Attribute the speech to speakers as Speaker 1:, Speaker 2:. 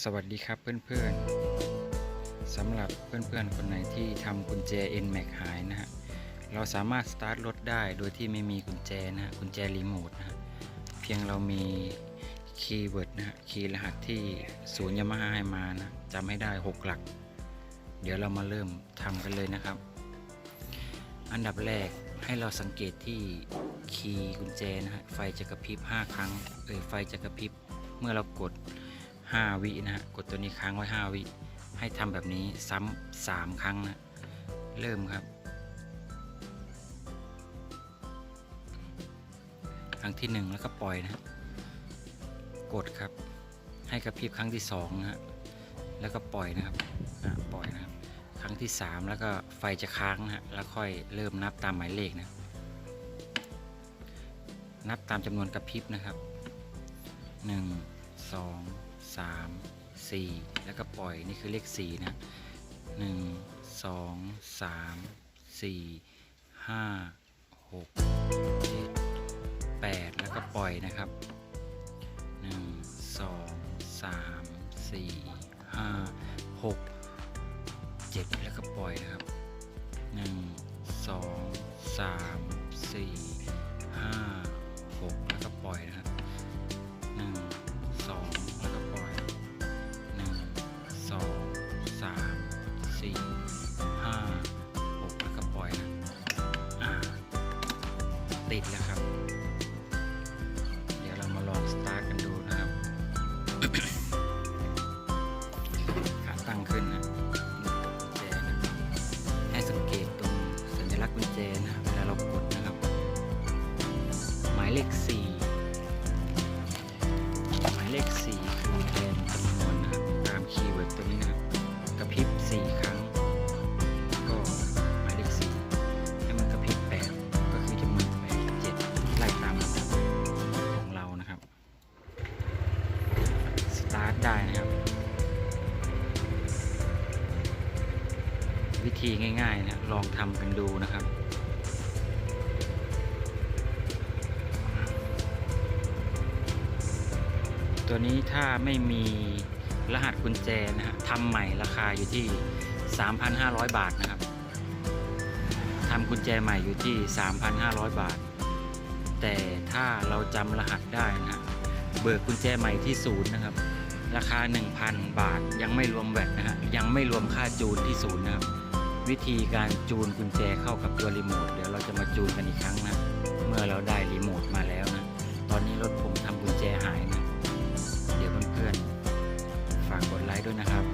Speaker 1: สวัสดีครับเพื่อนๆสำหรับเพื่อนๆ คนไหนที่ทำกุญแจ NMAX หายนะฮะเราสามารถสตาร์ทรถได้โดยที่ไม่มีกุญแจนะฮะกุญแจรีโมทนะฮะเพียงเรามีคีย์เวิร์ดนะฮะคีย์รหัสที่ศูนย์ยามาฮ่าให้มานะจำให้ได้ 6 หลัก เดี๋ยวเรามาเริ่มทำกันเลยนะครับ อันดับแรกให้เราสังเกตที่คีย์กุญแจนะฮะไฟจะกระพริบ 5 ครั้งเอยไฟจะกระพริบเมื่อเรากด 5 วินะฮะ กดตัวนี้ค้างไว้ 5 วิ ให้ทำแบบนี้ซ้ำ3ครั้งนะ เริ่มครับ ครั้งที่ 1 แล้วก็ปล่อยนะฮะกดครับ ให้กระพริบครั้งที่2นะฮะ แล้วก็ปล่อยนะครับปล่อยนะครับ ครั้งที่ 3 แล้วก็ไฟจะค้างนะฮะ แล้วค่อยเริ่มนับตามหมายเลขนะ นับตามจำนวนกระพริบนะครับ 1 2 3 4 แล้วก็ปล่อยนี่คือเลข 4 นะ 1 2 3 4 5 6 7 8 แล้วก็ปล่อยนะครับ 1 2 3 4 5 6 7 แล้วก็ปล่อยนะครับ 1 2 3 4 สี่ห้าหกแล้วก็ปล่อยนะอ่าติดแล้วครับ เดี๋ยวเรามาลองสตาร์ทกันดูนะครับขาตั้งขึ้นนะกุญแจนะให้สังเกตตรงสัญลักษณ์กุญแจนะเวลาเรากดนะครับ หมายเลขสี่หมายเลข4คือเป็นจำนวนนะตามคีย์เวิร์ดตัวนี้นะครับ ได้นะครับ วิธีง่ายๆนะลองทำกันดูนะครับตัวนี้ถ้าไม่มีรหัสกุญแจนะฮะทำใหม่ราคาอยู่ที่ 3,500 บาทนะครับทำกุญแจใหม่อยู่ที่ 3,500 บาท แต่ถ้าเราจำรหัสได้นะฮะเบิกกุญแจใหม่ที่ศูนย์นะครับ ราคา 1,000 บาทยังไม่รวมแวตนะฮะยังไม่รวมค่าจูนที่ศูนย์นะครับ วิธีการจูนกุญแจเข้ากับตัวรีโมทเดี๋ยวเราจะมาจูนกันอีกครั้งนะเมื่อเราได้รีโมทมาแล้วนะตอนนี้รถผมทำกุญแจหายนะ เดี๋ยวเพื่อนๆฝากกดไลค์ด้วยนะครับ